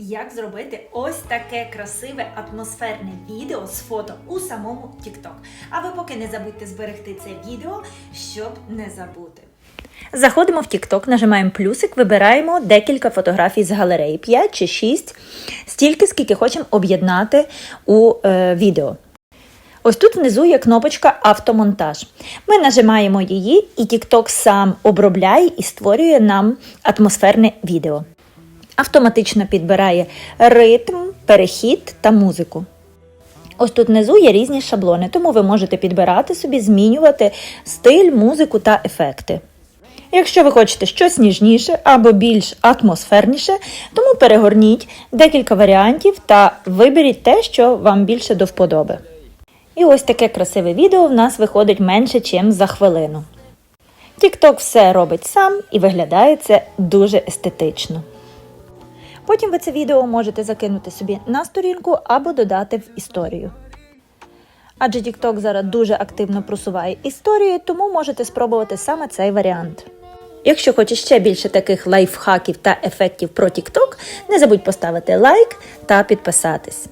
як зробити ось таке красиве атмосферне відео з фото у самому TikTok. А ви поки не забудьте зберегти це відео, щоб не забути. Заходимо в TikTok, нажимаємо плюсик, вибираємо декілька фотографій з галереї, 5 чи 6, стільки, скільки хочемо об'єднати у е, відео. Ось тут внизу є кнопочка Автомонтаж. Ми нажимаємо її, і TikTok сам обробляє і створює нам атмосферне відео. Автоматично підбирає ритм, перехід та музику. Ось тут внизу є різні шаблони, тому ви можете підбирати собі, змінювати стиль, музику та ефекти. Якщо ви хочете щось ніжніше або більш атмосферніше, тому перегорніть декілька варіантів та виберіть те, що вам більше до вподоби. І ось таке красиве відео в нас виходить менше, ніж за хвилину. TikTok все робить сам і виглядає це дуже естетично. Потім ви це відео можете закинути собі на сторінку або додати в історію. Адже TikTok зараз дуже активно просуває історії, тому можете спробувати саме цей варіант. Якщо хочеш ще більше таких лайфхаків та ефектів про TikTok, не забудь поставити лайк та підписатись.